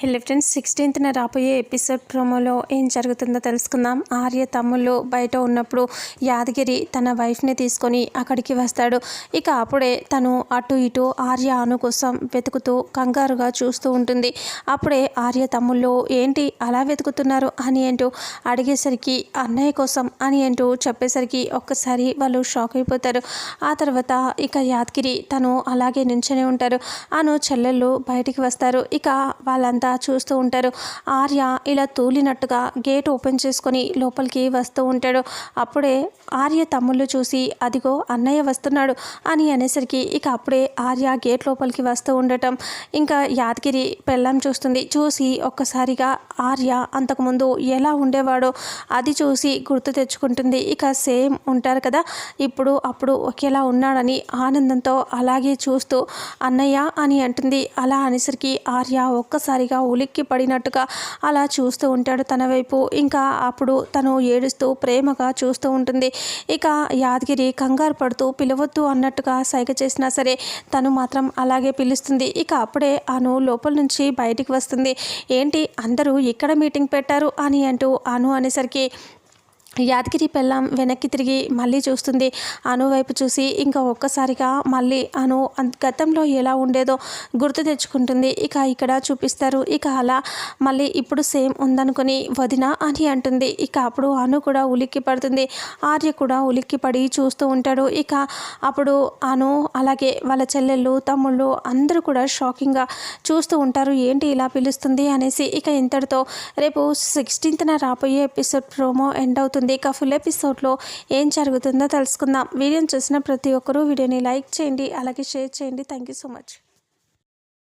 Hello friends సిక్స్టీన్త్న రాబోయే episode ప్రోమోలో ఏం జరుగుతుందో తెలుసుకుందాం. ఆర్య తమ్ముళ్ళు బయట ఉన్నప్పుడు యాదగిరి తన వైఫ్ని తీసుకొని అక్కడికి వస్తాడు. ఇక అప్పుడే తను అటు ఇటు ఆర్య అను కోసం వెతుకుతూ కంగారుగా చూస్తూ ఉంటుంది. అప్పుడే ఆర్య తమ్ముళ్ళు ఏంటి అలా వెతుకుతున్నారు? అని అంటూ అడిగేసరికి అన్నయ్య కోసం అని అంటూ చెప్పేసరికి ఒక్కసారి వాళ్ళు షాక్ అయిపోతారు. ఆ తర్వాత ఇక యాదగిరి తను అలాగే నించొని ఉంటారు. అను చెల్లెళ్ళు బయటికి వస్తారు. ఇక వాళ్ళంతా చూస్తూ ఉంటారు. ఆర్య ఇలా తూలినట్టుగా గేట్ ఓపెన్ చేసుకొని లోపలికి వస్తూ ఉంటాడు. అప్పుడే ఆర్య తమ్ముళ్ళు చూసి అదిగో అన్నయ్య వస్తున్నాడు అని అనేసరికి ఇక అప్పుడే ఆర్య గేట్ లోపలికి వస్తూ ఉండటం. ఇంకా యాదగిరి పెళ్ళం చూస్తుంది. చూసి ఒక్కసారిగా ఆర్య అంతకుముందు ఎలా ఉండేవాడో అది చూసి గుర్తు తెచ్చుకుంటుంది. ఇక సేమ్ ఉంటారు కదా. ఇప్పుడు అప్పుడు ఒకేలా ఉన్నాడని ఆనందంతో అలాగే చూస్తూ అన్నయ్య అని అంటుంది. అలా అనేసరికి ఆర్య ఒక్కసారిగా ఉలిక్కి పడినట్టుగా అలా చూస్తూ ఉంటాడు తన వైపు. ఇంకా అప్పుడు తను ఏడుస్తూ ప్రేమగా చూస్తూ ఉంటుంది. ఇక యాదగిరి కంగారు పడుతూ పిలవద్దు అన్నట్టుగా సైగ చేసినా సరే తను మాత్రం అలాగే పిలుస్తుంది. ఇక అప్పుడే అను లోపల నుంచి బయటికి వస్తుంది. ఏంటి అందరూ ఇక్కడ మీటింగ్ పెట్టారు అని అంటూ అను అనేసరికి యాదగిరి పెళ్ళం వెనక్కి తిరిగి మళ్ళీ చూస్తుంది. అను వైపు చూసి ఇంకా ఒక్కసారిగా మళ్ళీ అను గతంలో ఎలా ఉండేదో గుర్తు తెచ్చుకుంటుంది. ఇక ఇక్కడ చూపిస్తారు. ఇక అలా మళ్ళీ ఇప్పుడు సేమ్ ఉందనుకొని వదిన అని అంటుంది. ఇక అప్పుడు అను కూడా ఉలిక్కి పడుతుంది. ఆర్య కూడా ఉలిక్కి పడి చూస్తూ ఉంటాడు. ఇక అప్పుడు అను అలాగే వాళ్ళ చెల్లెళ్ళు తమ్ముళ్ళు అందరూ కూడా షాకింగ్గా చూస్తూ ఉంటారు. ఏంటి ఇలా పిలుస్తుంది అనేసి ఇక ఇంతటితో రేపు సిక్స్టీన్త్న రాబోయే ఎపిసోడ్ ప్రోమో ఎండ్ అవుతుంది. ఇక ఫుల్ ఎపిసోడ్లో ఏం జరుగుతుందో తెలుసుకుందాం. వీడియోని చూసిన ప్రతి ఒక్కరూ వీడియోని లైక్ చేయండి అలాగే షేర్ చేయండి. Thank you so much